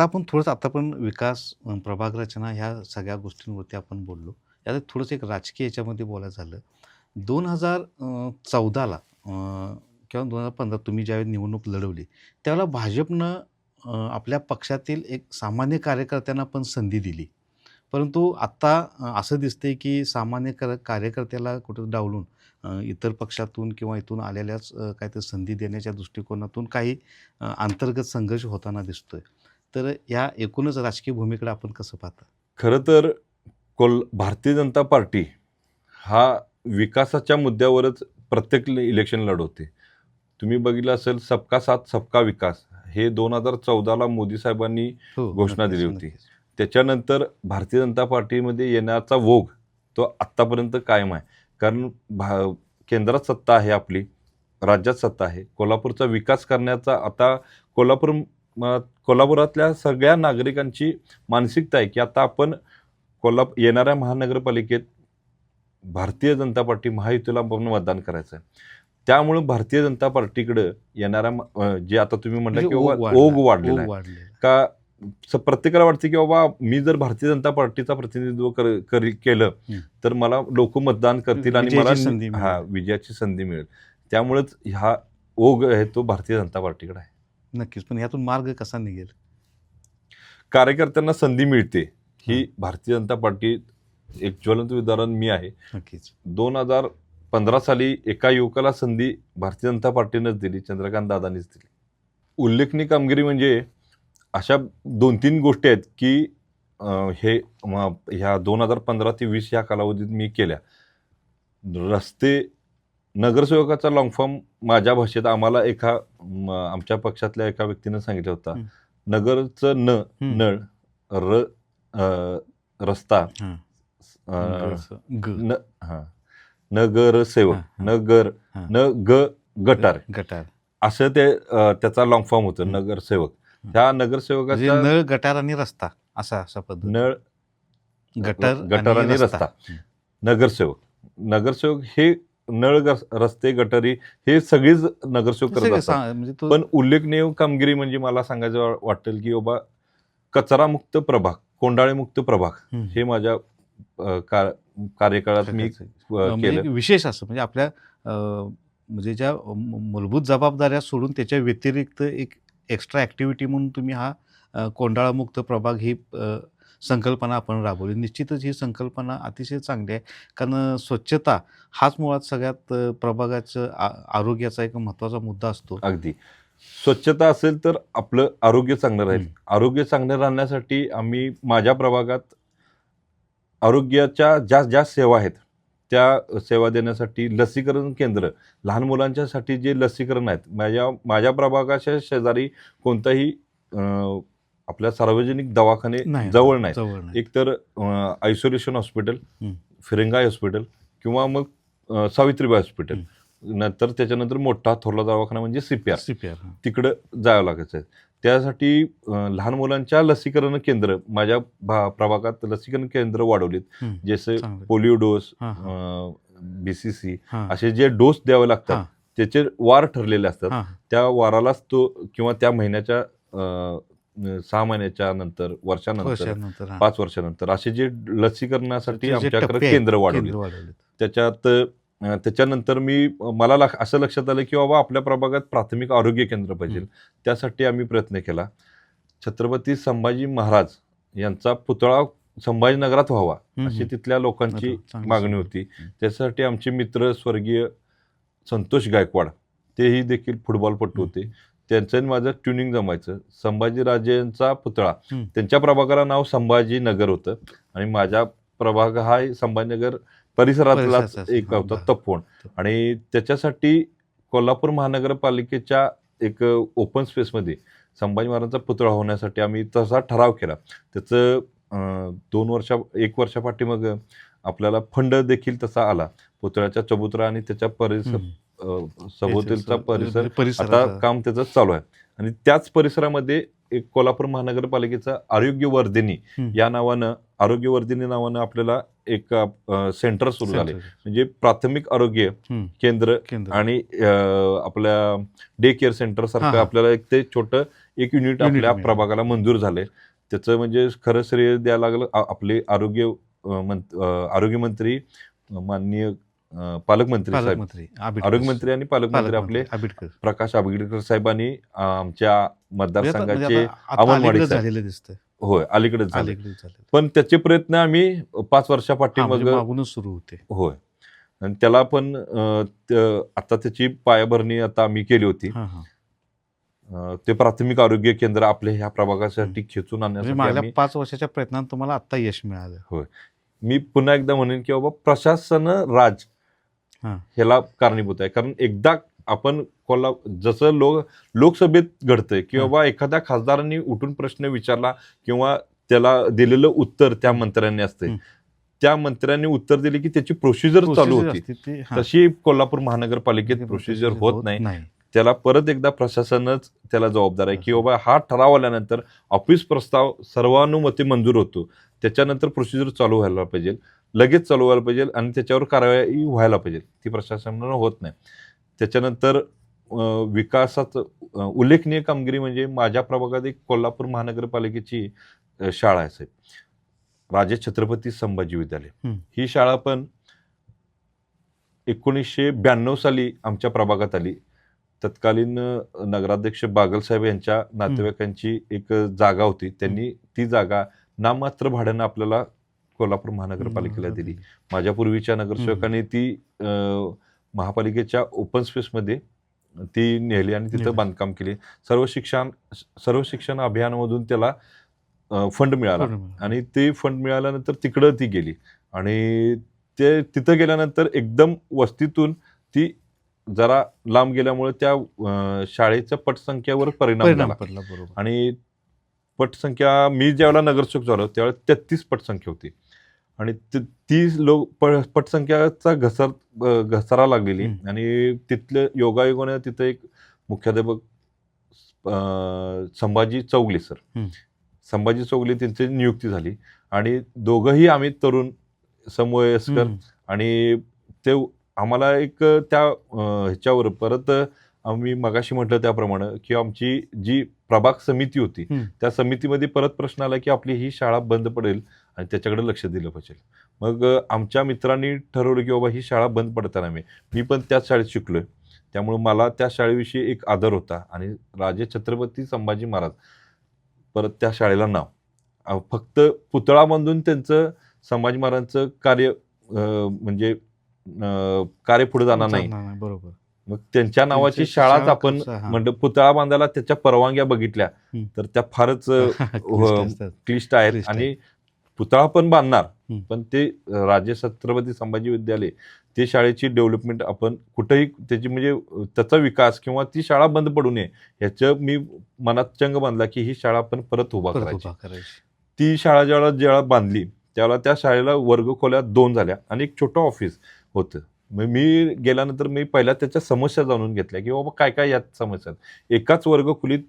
आता आपण थोडंसं आता पण विकास प्रभाग रचना ह्या सगळ्या गोष्टींवरती आपण बोललो. यात थोडंसं एक राजकीय याच्यामध्ये बोलायचं झालं. दोन हजार चौदाला किंवा दोन हजार पंधरा तुम्ही ज्यावेळी निवडणूक लढवली त्यावेळेला भाजपनं आपल्या पक्षातील एक सामान्य कार्यकर्त्यांना पण संधी दिली. परंतु आत्ता असं दिसते की सामान्य कर कार्यकर्त्याला कुठं डावलून इतर पक्षातून किंवा इथून आलेल्याच काहीतरी संधी देण्याच्या दृष्टिकोनातून काही अंतर्गत संघर्ष होताना दिसतोय. तर या एकूणच राजकीय भूमीकडे आपण कसं पाहता? खरं तर कोल भारतीय जनता पार्टी हा विकासाच्या मुद्द्यावरच प्रत्येक इलेक्शन लढवते तुम्ही बघितलं असेल सबका साथ सबका विकास हे दोन हजार चौदाला मोदी साहेबांनी हो घोषणा दिली होती. त्याच्यानंतर भारतीय जनता पार्टीमध्ये येण्याचा वोग तो आत्तापर्यंत कायम आहे. कारण भा केंद्रात सत्ता आहे आपली राज्यात सत्ता आहे. कोल्हापूरचा विकास करण्याचा आता कोल्हापूर कोल्हापुरातल्या सगळ्या नागरिकांची मानसिकता आहे की आता आपण कोल्हाप येणाऱ्या महानगरपालिकेत भारतीय जनता पार्टी महायुतीला आपण मतदान करायचं आहे त्यामुळं भारतीय जनता पार्टीकडं येणाऱ्या जे आता तुम्ही म्हटलं म्हणजे की वाढला, ओघ वाढलेला आहे. का प्रत्येकाला वाटते की बाबा मी जर भारतीय जनता पार्टीचा प्रतिनिधित्व केलं. तर मला लोक मतदान करतील आणि मला. हा विजयाची संधी मिळेल त्यामुळेच हा ओघ आहे तो भारतीय जनता पार्टीकडे आहे नक्कीच. पण यातून मार्ग कसा निघेल? कार्यकर्त्यांना संधी मिळते. ही भारतीय जनता पार्टी एक ज्वलंत उदाहरण मी आहे. नक्कीच. दोन हजार पंधरा साली एका युवकाला संधी भारतीय जनता पार्टीनंच दिली चंद्रकांत दादानीच दिली. उल्लेखनीय कामगिरी म्हणजे अशा दोन तीन गोष्टी आहेत की हे ह्या दोन हजार पंधरा ते वीस या कालावधीत मी केल्या. रस्ते नगरसेवकाचा लॉंग फॉर्म माझ्या भाषेत आम्हाला एका आमच्या पक्षातल्या एका व्यक्तीनं सांगितलं होता. नगरचं न. नळ र रस्ता नगरसेवक. नगर. न ग गटार गटार असं ते त्याचा लॉंग फॉर्म होतं. नगरसेवक. त्या म्हणजे नगरसेवकाचा नळ गटार आणि रस्ता असा असा पद्धत नळ गटर गटार आणि रस्ता. नगरसेवक नगरसेवक हे नळ रस्ते गटारी हे सगळीच नगरसेवक करत असतात. म्हणजे पण उल्लेखनीय कामगिरी म्हणजे मला सांगायचं वाटेल की बाबा कचरामुक्त प्रभाग कोंडाळेमुक्त प्रभाग हम्म. हे माझ्या कार्यकाळात मी म्हणजे केलं विशेष असं म्हणजे आपल्या म्हणजे ज्या मूलभूत जबाबदाऱ्या सोडून त्याच्या व्यतिरिक्त एक एक्स्ट्रा ॲक्टिव्हिटी म्हणून तुम्ही हा अं, कोंडाळामुक्त प्रभाग ही संकल्पना आपण राबवली. निश्चितच ही संकल्पना अतिशय चांगली आहे. कारण स्वच्छता हाच मुळात सगळ्यात प्रभागाचं आ- आरोग्याचा एक महत्त्वाचा मुद्दा असतो. अगदी. स्वच्छता असेल तर आपलं आरोग्य चांगलं राहील. आरोग्य चांगलं राहण्यासाठी आम्ही माझ्या प्रभागात आरोग्याच्या ज्या ज्या सेवा आहेत त्या सेवा देण्यासाठी लसीकरण केंद्र लहान मुलांच्यासाठी जे लसीकरण आहेत माझ्या माझ्या प्रभागाच्या शेजारी कोणताही आपल्या सार्वजनिक दवाखाने जवळ नाही जवळ नाही एक तर आयसोलेशन हॉस्पिटल. फिरंगाई हॉस्पिटल किंवा मग सावित्रीबाई हॉस्पिटल नंतर त्याच्यानंतर मोठा थोरला दवाखाना म्हणजे सीपीआर हां. तिकडं जावं लागायचं आहे त्यासाठी लहान मुलांच्या लसीकरण केंद्र माझ्या प्रभागात लसीकरण केंद्र वाढवलीत. जसे. Polio dose. B C C हां. असे जे डोस द्यावे लागतात. त्याचे वार ठरलेले असतात. त्या वारालाच तो किंवा त्या महिन्याच्या सहा महिन्याच्या नंतर वर्षानंतर वर्षानंतर हां. पाच वर्षानंतर असे जे लसीकरणासाठी जे आमच्याकडे टप्पे केंद्र वाढवले केंद्र वाढवलेत. त्याच्यात अं, त्याच्यानंतर मी मला असं लक्षात आलं की बाबा आपल्या प्रभागात प्राथमिक आरोग्य केंद्र पाहिजे. त्यासाठी आम्ही प्रयत्न केला छत्रपती संभाजी महाराज यांचा पुतळा संभाजीनगरात व्हावा अशी. तिथल्या लोकांची चांगली मागणी. होती. त्यासाठी आमचे मित्र स्वर्गीय संतोष गायकवाड तेही देखील फुटबॉलपटू. होते त्यांचं आणि माझं ट्युनिंग जमायचं. संभाजीराजेंचा पुतळा. त्यांच्या प्रभागाला नाव संभाजीनगर होतं. आणि माझा प्रभाग हा संभाजीनगर परिसरातला एक होता. तपोवन. आणि त्याच्यासाठी कोल्हापूर महानगरपालिकेच्या एक ओपन स्पेसमध्ये संभाजी महाराजांचा पुतळा होण्यासाठी आम्ही तसा ठराव केला. त्याचं दोन वर्षा एक वर्षापाठीमग आपल्याला फंड देखील तसा आला. पुतळ्याच्या चबुतरा आणि त्याच्या परिसर सभोवतीलचा परिसर आता काम त्याचं चालू आहे आणि त्याच परिसरामध्ये एक कोल्हापूर महानगरपालिकेचा आरोग्य वर्धिनी हं. या नावानं आरोग्य वर्धिनी नावानं आपल्याला एक सेंटर सुरू झाले. म्हणजे प्राथमिक आरोग्य. केंद्र आणि आपल्या डे केअर सेंटर सारखं. आपल्याला एक ते छोटं एक युनिट आपल्या. प्रभागाला मंजूर झाले त्याचं म्हणजे खरं श्रेय द्यायला लागलं आपले आरोग्य आरोग्यमंत्री माननीय पालकमंत्री साहेब. पालकमंत्री. आरोग्यमंत्री आणि पालकमंत्री आपले आबिटकर. प्रकाश आंबेडकर साहेबांनी आमच्या म्हणजे म्हणजे मतदारसंघाचे साहेब. झालेलं दिसतंय. होय अलीकडेच पण त्याचे प्रयत्न आम्ही पाच मग म्हणजे मागूनच सुरू होते. होय. आणि त्याला पण आता त्याची पायाभरणी आता आम्ही केली होती. ते प्राथमिक आरोग्य केंद्र आपले ह्या प्रभागासाठी खेचून म्हणजे आणण्यासाठी आम्ही पाच वर्षाच्या प्रयत्नात तुम्हाला आता यश मिळालं. मी पुन्हा एकदा म्हणेन की बाबा प्रशासन राज. ह्याला कारणीभूत आहे. कारण एकदा आपण कोल्हा जसं लोक लोकसभेत घडतंय की. बाबा एखाद्या खासदारांनी उठून प्रश्न विचारला किंवा त्याला दिलेलं उत्तर त्या मंत्र्यांनी असते. त्या मंत्र्यांनी उत्तर दिले की त्याची प्रोसिजर चालू होती. तशी कोल्हापूर महानगरपालिकेत प्रोसिजर होत नाही. नाही. त्याला परत एकदा प्रशासनच त्याला जबाबदार आहे. की बाबा हा ठराव आल्यानंतर ऑफिस प्रस्ताव सर्वानुमते मंजूर होतो. त्याच्यानंतर प्रोसिजर चालू व्हायला पाहिजे. लगेच चालू व्हायला पाहिजे आणि त्याच्यावर कारवाई व्हायला पाहिजे. ती प्रशासनानं होत नाही. त्याच्यानंतर विकासाचं अं, उल्लेखनीय कामगिरी म्हणजे माझ्या प्रभागात एक कोल्हापूर महानगरपालिकेची शाळा आहे साहेब. राजे छत्रपती संभाजी विद्यालय. ही. शाळा पण एकोणीसशे ब्याण्णव साली आमच्या प्रभागात आली. तत्कालीन नगराध्यक्ष बागलसाहेब यांच्या नातेवाईकांची एक जागा होती. त्यांनी ती जागा नाममात्र भाड्यानं आपल्याला कोल्हापूर महानगरपालिकेला दिली. माझ्या पूर्वीच्या नगरसेवकांनी ती महापालिकेच्या ओपन स्पेसमध्ये ती नेली आणि तिथं. बांधकाम केली. सर्व शिक्षण सर्व शिक्षण अभियानामधून त्याला फंड मिळाला. आणि ते फंड मिळाल्यानंतर तिकडं ती गेली. आणि ते तिथं गेल्यानंतर एकदम वस्तीतून ती जरा लांब गेल्यामुळे त्या शाळेच्या पटसंख्येवर परिणाम झाला. आणि पटसंख्या मी ज्यावेळेला नगरसेवक झालो त्यावेळेला तेहतीस पटसंख्या होती. आणि ती- लोक प- पटसंख्याचा घसर घसारा लागलेली. आणि तिथलं योगायोगाने तिथं एक मुख्याध्यापक संभाजी चौगले सर. संभाजी चौगले त्यांची नियुक्ती झाली आणि दोघंही आम्ही तरुण समवयस्कर. आणि ते आम्हाला एक त्या ह्याच्यावर परत आम्ही मगाशी म्हटलं त्याप्रमाणे की आमची जी प्रभाग समिती होती. त्या समितीमध्ये परत प्रश्न आला की आपली ही शाळा बंद पडेल आणि त्याच्याकडे लक्ष दिलं पाहिजे. मग आमच्या मित्रांनी ठरवलं की बाबा ही शाळा बंद पडताना मी मी पण त्याच शाळेत शिकलोय. त्यामुळे मला त्या शाळेविषयी एक आदर होता आणि राजे छत्रपती संभाजी महाराज परत त्या शाळेला नाव. फक्त पुतळा बांधून त्यांचं संभाजी महाराजांचं कार्य म्हणजे कार्य पुढे जाणार नाही बरोबर. मग त्यांच्या नावाची शाळाच शाळा आपण हा. म्हणजे पुतळा बांधायला त्याच्या परवानग्या बघितल्या हम्म. तर त्या फारच अं, क्लिष्ट असतात. क्लिष्ट आहेत क्लिष्ट आणि पुतळा पण बांधणार हम्म. पण ते अं, राजे छत्रपती संभाजी विद्यालय ते शाळेची डेव्हलपमेंट आपण कुठेही त्याची म्हणजे अं, त्याचा विकास किंवा ती शाळा बंद पडू नये ह्याचं मी मनात चंग बांधला की ही शाळा आपण परत उभा परत करायची उभा करायची ती शाळा ज्यावेळेला ज्यावेळेला बांधली त्यावेळेला त्या शाळेला वर्गखोल्या दोन झाल्या आणि एक छोटं ऑफिस होतं मग मी गेल्यानंतर मी पहिल्या त्याच्या समस्या जाणून घेतल्या की बाबा काय काय यात समस्या एकाच वर्गखोलीत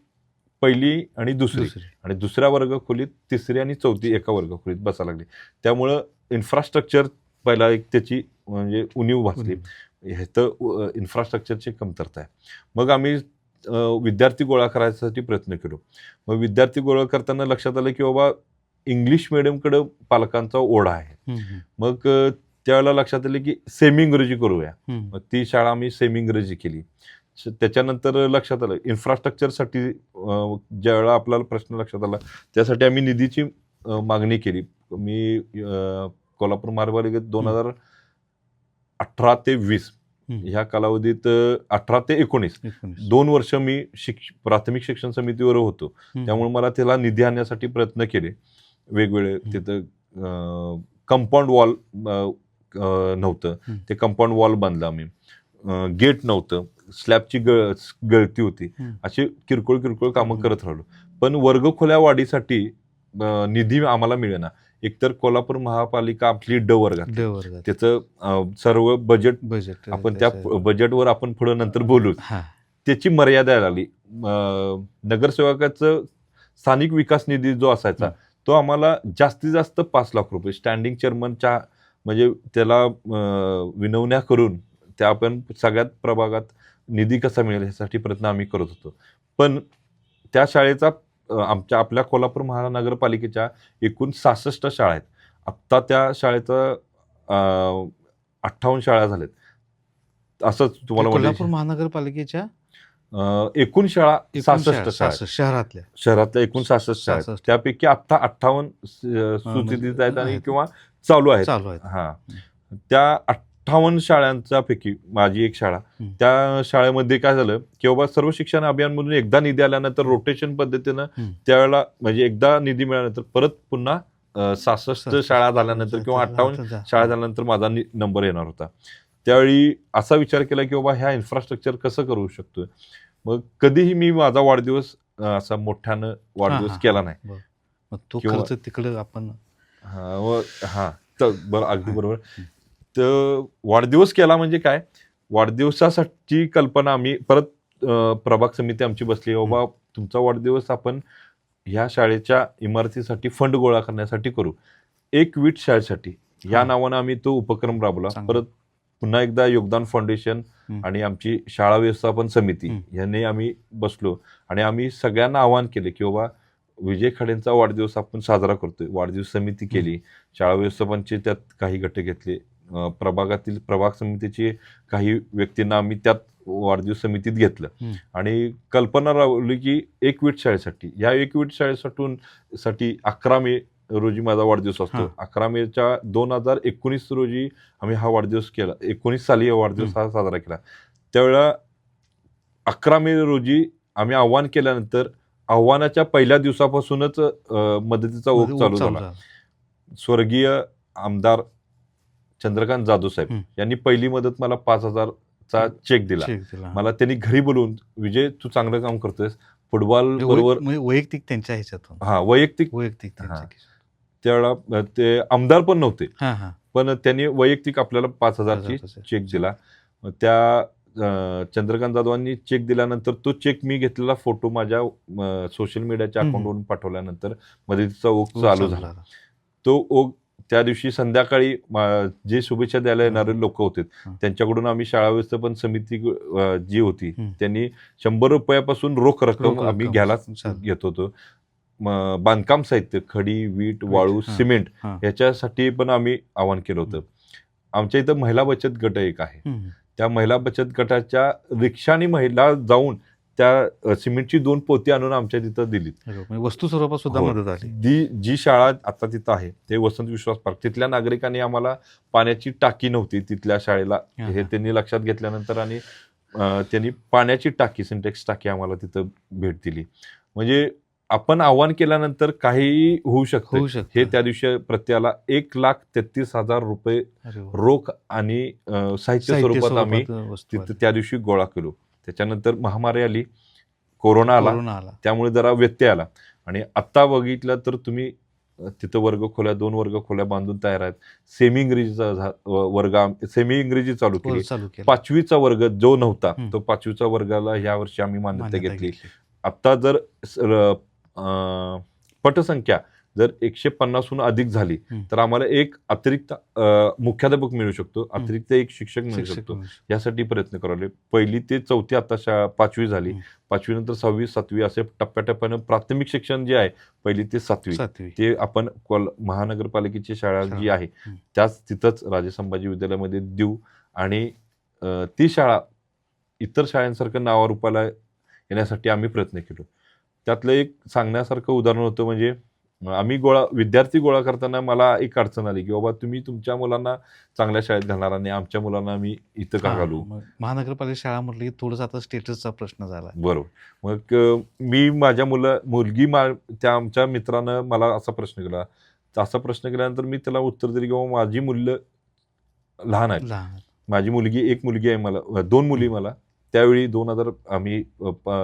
पहिली आणि दुसरी दुसरी. आणि दुसऱ्या वर्गखोलीत तिसरी आणि चौथी एका वर्गखोलीत बसायला लागली. त्यामुळं इन्फ्रास्ट्रक्चर पहिला एक त्याची म्हणजे उणीव भासली. ह्याचं इन्फ्रास्ट्रक्चरची कमतरता आहे. मग आम्ही विद्यार्थी गोळा करायसाठी प्रयत्न केलो. मग विद्यार्थी गोळा करताना लक्षात आलं की बाबा इंग्लिश मिडियमकडे पालकांचा ओढा आहे. मग त्यावेळेला लक्षात आलं की सेमी इंग्रजी करूया. मग ती शाळा आम्ही सेमी इंग्रजी केली त्याच्यानंतर लक्षात आलं इन्फ्रास्ट्रक्चरसाठी ज्यावेळेला आपल्याला प्रश्न लक्षात आला त्यासाठी आम्ही निधीची मागणी केली मी कोल्हापूर महापालिकेत दोन हजार अठरा ते वीस. ह्या कालावधीत अठरा ते एकोणीस. दोन वर्ष मी शिक्ष प्राथमिक शिक्षण समितीवर होतो. त्यामुळे मला त्याला निधी आणण्यासाठी प्रयत्न केले वेगवेगळे. तिथं कंपाऊंड वॉल नव्हतं. ते कंपाऊंड वॉल बांधलं आम्ही. गेट नव्हतं. स्लॅबची गळ गळती होती. अशी किरकोळ किरकोळ कामं. करत राहिलो. पण वर्गखोल्या वाढीसाठी निधी आम्हाला मिळेना. एकतर कोल्हापूर महापालिका आपली ड वर्गात. वर्गात. त्याचं सर्व बजेट बजेट आपण त्या बजेटवर आपण पुढे नंतर बोलू. त्याची मर्यादा लागली. नगरसेवकाचं स्थानिक विकास निधी जो असायचा. तो आम्हाला जास्तीत जास्त पाच लाख रुपये. स्टँडिंग चेअरमनच्या म्हणजे त्याला विनवण्या करून त्या आपण सगळ्यात प्रभागात निधी कसा मिळेल ह्यासाठी प्रयत्न आम्ही करत होतो. पण त्या शाळेचा आमच्या आपल्या कोल्हापूर महानगरपालिकेच्या एकूण सहासष्ट शाळा आहेत. आत्ता त्या शाळेचं अठ्ठावन्न शाळा झाल्यात असंच तुम्हाला कोल्हापूर महानगरपालिकेच्या एकूण शाळा एकूण सहासष्ट शाळा- शहरातल्या. शहरातल्या एकूण सहासष्ट शाळा आहेत. 66. त्यापैकी आत्ता अठ्ठावन्न म्हणजे सूचित आहेत आणि. किंवा चालू आहेत. चालू आहेत. हा. त्या अठ्ठावन्न शाळांच्या पैकी माझी एक शाळा. त्या शाळेमध्ये काय झालं की बाबा सर्व शिक्षण अभियानमधून एकदा निधी आल्यानंतर रोटेशन पद्धतीनं. त्यावेळेला म्हणजे एकदा निधी मिळाल्यानंतर परत पुन्हा अं, सहासष्ट शाळा झाल्यानंतर किंवा अठ्ठावन्न आता- शाळा झाल्यानंतर माझा नंबर येणार होता. त्यावेळी असा विचार केला की बाबा ह्या इन्फ्रास्ट्रक्चर कसं करू शकतोय? मग कधीही मी माझा वाढदिवस असा मोठ्यानं वाढदिवस केला नाही. मग तो किंवा- खर्च तिकडे आपण हा व हा. तर बरं अगदी बरोबर. तर वाढदिवस केला म्हणजे काय? वाढदिवसासाठी कल्पना आम्ही परत अं, प्रभाग समिती आमची बसली बाबा तुमचा वाढदिवस आपण ह्या शाळेच्या इमारतीसाठी फंड गोळा करण्यासाठी करू. एक वीट शाळेसाठी. या हा. नावानं आम्ही तो उपक्रम राबवला. चांगलं. परत पुन्हा एकदा योगदान फाउंडेशन. आणि आमची शाळा व्यवस्थापन समिती. यांनी आम्ही बसलो आणि आम्ही सगळ्यांना आवाहन केले की बाबा विजय खाडेंचा वाढदिवस आपण साजरा करतोय वाढदिवस समिती केली शाळा व्यवस्थापनचे त्यात काही गट घेतले प्रभागातील प्रभाग समितीचे काही व्यक्तींना आम्ही त्यात वाढदिवस समितीत घेतलं. आणि कल्पना राबवली की एक वीट शाळेसाठी या एक वीट शाळेसाठी साठी अकरा मे रोजी माझा वाढदिवस असतो. अकरा मेच्या दोन हजार एकोणीस रोजी आम्ही हा वाढदिवस केला. एकोणीस साली हा वाढदिवस हा. साजरा केला. त्यावेळेला अकरा मे रोजी आम्ही आव्हान केल्यानंतर आव्हानाच्या पहिल्या दिवसापासूनच मदतीचा ओघ चालू झाला. स्वर्गीय आमदार चंद्रकांत जाधव साहेब. यांनी पहिली मदत मला पाच हजारचा चेक दिला. चेक दिला. मला त्यांनी घरी बोलवून विजय तू चांगलं काम करतोयस. फुटबॉल म्हणजे बरोबर म्हणजे वैयक्तिक त्यांच्या ह्याच्यातून. हा वैयक्तिक वैयक्तिक त्यावेळेला ते आमदार पण नव्हते पण त्यांनी वैयक्तिक आपल्याला पाच हजारची चेक दिला त्या चंद्रकांत जाधवांनी चेक दिल्यानंतर तो चेक मी घेतलेला फोटो माझ्या सोशल मीडियाच्या. अकाउंटवरून पाठवल्यानंतर मदतीचा ओघ चालू झाला तो ओघ त्या दिवशी संध्याकाळी जे शुभेच्छा द्यायला येणारे लोक होते. त्यांच्याकडून आम्ही शाळा व्यवस्थापन समिती जी होती. त्यांनी शंभर रुपयापासून रोख रक्कम आम्ही. घ्यायला. घेत होतो बांधकाम साहित्य खडी वीट वाळू. सिमेंट. याच्यासाठी पण आम्ही आवाहन केलं होतं आमच्या इथं महिला बचत गट एक आहे. त्या महिला बचत गटाच्या रिक्षाने महिला जाऊन त्या सिमेंटची दोन पोती आणून आमच्या तिथं दिलीत म्हणजे वस्तू स्वरूपात सुद्धा हो. मदत आली जी जी शाळा आता तिथं आहे ते वसंत विश्वास पार्क तिथल्या नागरिकांनी आम्हाला पाण्याची टाकी नव्हती तिथल्या शाळेला हा. त्यांनी लक्षात घेतल्यानंतर आणि त्यांनी पाण्याची टाकी सिंटेक्स टाकी आम्हाला तिथं भेट दिली म्हणजे आपण आव्हान केल्यानंतर काहीही होऊ शकतं. होऊ शकतं. हे त्या दिवशी प्रत्येकाला एक लाख तेहतीस हजार रुपये अरे वा. रोख आणि अ, साहित्य साहित्य स्वरूपात आम्ही स्वरूपात वस्तू तिथं आली. त्या दिवशी गोळा केलो. त्याच्यानंतर महामारी आली कोरोना आला. कोरोना आला. त्यामुळे जरा व्यत्यय आला. आणि आत्ता बघितलं तर तुम्ही अ, तिथं वर्ग खोल्या दोन वर्ग खोल्या बांधून तयार आहेत. सेमी इंग्रजीचा झा- व- वर्ग आम- सेमी इंग्रजी चालू केली. चालू केला. पाचवीचा वर्ग जो नव्हता हं. तो पाचवीचा वर्गाला ह्या वर्षी आम्ही मान्यता मान्यता घेतली. घेतली. आता जर स- र- अं, पटसंख्या जर एकशे पन्नासहून अधिक झाली. तर आम्हाला एक अतिरिक्त मुख्याध्यापक मिळू शकतो अतिरिक्त एक शिक्षक मिळू शकतो. यासाठी प्रयत्न करावे पहिली ते चौथी आता पाचवी झाली. पाचवी नंतर सहावी सातवी असे टप्प्याटप्प्यानं प्राथमिक शिक्षण जे आहे पहिली ते सातवी ते आपण कोल महानगरपालिकेची शाळा जी. आहे. त्याच तिथंच राजे संभाजी विद्यालयामध्ये देऊ आणि ती शाळा इतर शाळांसारखं नावारूपाला येण्यासाठी आम्ही प्रयत्न केलो त्यातलं एक सांगण्यासारखं उदाहरण होतं म्हणजे आम्ही गोळा विद्यार्थी गोळा करताना मला एक अडचण आली की बाबा तुम्ही तुमच्या मुलांना चांगल्या शाळेत घालणार आणि आमच्या मुलांना आम्ही इथं का घालू? महानगरपालिका शाळा म्हटलं की थोडंसं आता स्टेटसचा प्रश्न झाला. बरोबर. मग मी माझ्या मुलं मुलगी मा त्या आमच्या मित्रानं मला असा प्रश्न केला. असा प्रश्न केल्यानंतर मी त्याला उत्तर दिलं की माझी मुलं लहान आहेत. माझी मुलगी एक मुलगी आहे मला दोन मुली मला. त्यावेळी दोन हजार आम्ही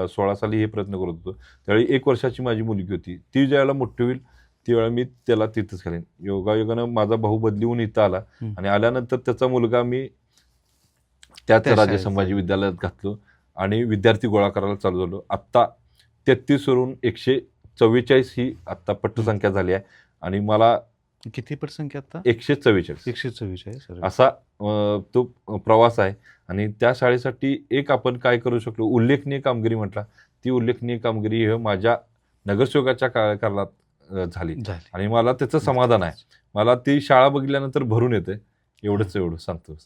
सोळा साली हे प्रयत्न करत होतो. त्यावेळी एक वर्षाची माझी मुलगी होती. ती ज्यावेळेला मोठी होईल त्यावेळेला मी त्याला तिथंच घालेन. योगायोगानं माझा भाऊ बदलीहून इथं आला. आणि आल्यानंतर त्याचा मुलगा मी त्याच त्या राजे संभाजी विद्यालयात घातलो आणि विद्यार्थी गोळा करायला चालू झालो. आत्ता तेहतीस वरून एकशे चव्वेचाळीस ही आत्ता पट्टसंख्या झाली आहे. आणि मला किती पटसंख्या आता? एकशे चव्वेचाळीस. एकशे चव्वेचाळीस. असा तो प्रवास आहे. आणि त्या शाळेसाठी एक आपण काय करू शकलो? उल्लेखनीय कामगिरी म्हटला. ती उल्लेखनीय कामगिरी हे माझ्या नगरसेवकाच्या झाली. झाली. आणि मला त्याचं समाधान आहे. मला ती शाळा बघितल्यानंतर भरून येते. एवढंच एवढं सांगतो.